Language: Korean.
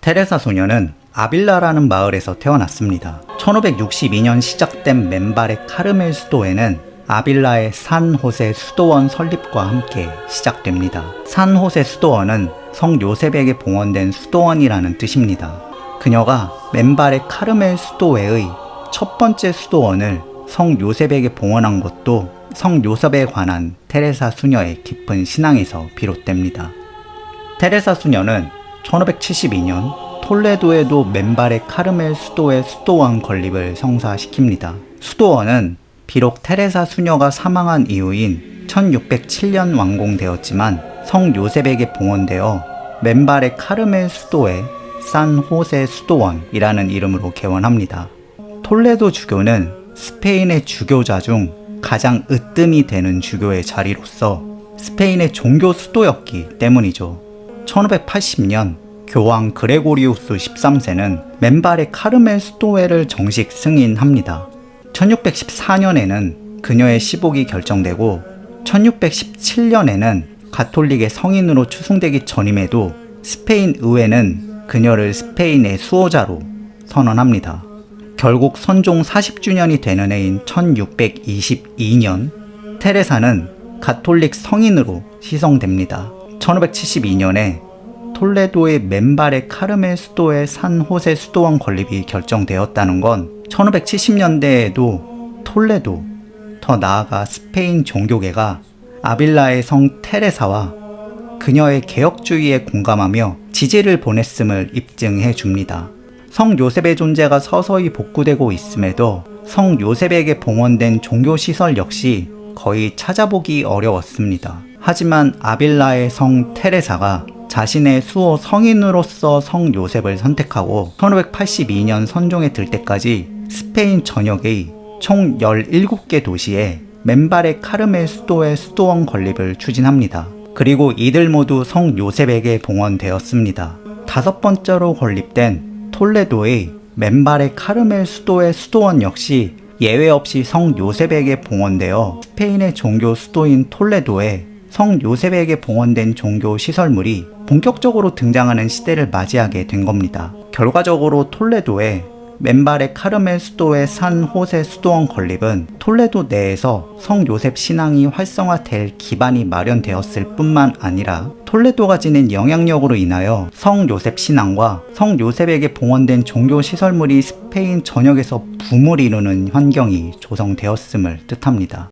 테레사 소녀는 아빌라라는 마을에서 태어났습니다. 1562년 시작된 맨발의 카르멜 수도회는 아빌라의 산호세 수도원 설립과 함께 시작됩니다. 산호세 수도원은 성 요셉에게 봉헌된 수도원이라는 뜻입니다. 그녀가 맨발의 카르멜 수도회의 첫 번째 수도원을 성 요셉에게 봉헌한 것도 성 요셉에 관한 테레사 수녀의 깊은 신앙에서 비롯됩니다. 테레사 수녀는 1572년 톨레도에도 맨발의 카르멜 수도의 수도원 건립을 성사시킵니다. 수도원은 비록 테레사 수녀가 사망한 이후인 1607년 완공되었지만 성 요셉에게 봉헌되어 맨발의 카르멜 수도의 산 호세 수도원이라는 이름으로 개원합니다. 톨레도 주교는 스페인의 주교자 중 가장 으뜸이 되는 주교의 자리로서 스페인의 종교 수도였기 때문이죠. 1580년 교황 그레고리우스 13세는 맨발의 카르멜 수도회를 정식 승인합니다. 1614년에는 그녀의 시복이 결정되고 1617년에는 가톨릭의 성인으로 추승되기 전임에도 스페인 의회는 그녀를 스페인의 수호자로 선언합니다. 결국 선종 40주년이 되는 해인 1622년 테레사는 가톨릭 성인으로 시성됩니다. 1572년에 톨레도의 맨발의 카르멜 수도의 산 호세 수도원 건립이 결정되었다는 건 1570년대에도 톨레도, 더 나아가 스페인 종교계가 아빌라의 성 테레사와 그녀의 개혁주의에 공감하며 지지를 보냈음을 입증해 줍니다. 성 요셉의 존재가 서서히 복구되고 있음에도 성 요셉에게 봉헌된 종교시설 역시 거의 찾아보기 어려웠습니다. 하지만 아빌라의 성 테레사가 자신의 수호 성인으로서 성 요셉을 선택하고 1582년 선종에 들 때까지 스페인 전역의 총 17개 도시에 맨발의 카르멜 수도의 수도원 건립을 추진합니다. 그리고 이들 모두 성 요셉에게 봉헌되었습니다. 다섯 번째로 건립된 톨레도의 맨발의 카르멜 수도의 수도원 역시 예외 없이 성 요셉에게 봉헌되어 스페인의 종교 수도인 톨레도에 성 요셉에게 봉헌된 종교 시설물이 본격적으로 등장하는 시대를 맞이하게 된 겁니다. 결과적으로 톨레도에 맨발의 카르멜 수도의 산 호세 수도원 건립은 톨레도 내에서 성 요셉 신앙이 활성화될 기반이 마련되었을 뿐만 아니라 톨레도가 지닌 영향력으로 인하여 성 요셉 신앙과 성 요셉에게 봉헌된 종교 시설물이 스페인 전역에서 붐을 이루는 환경이 조성되었음을 뜻합니다.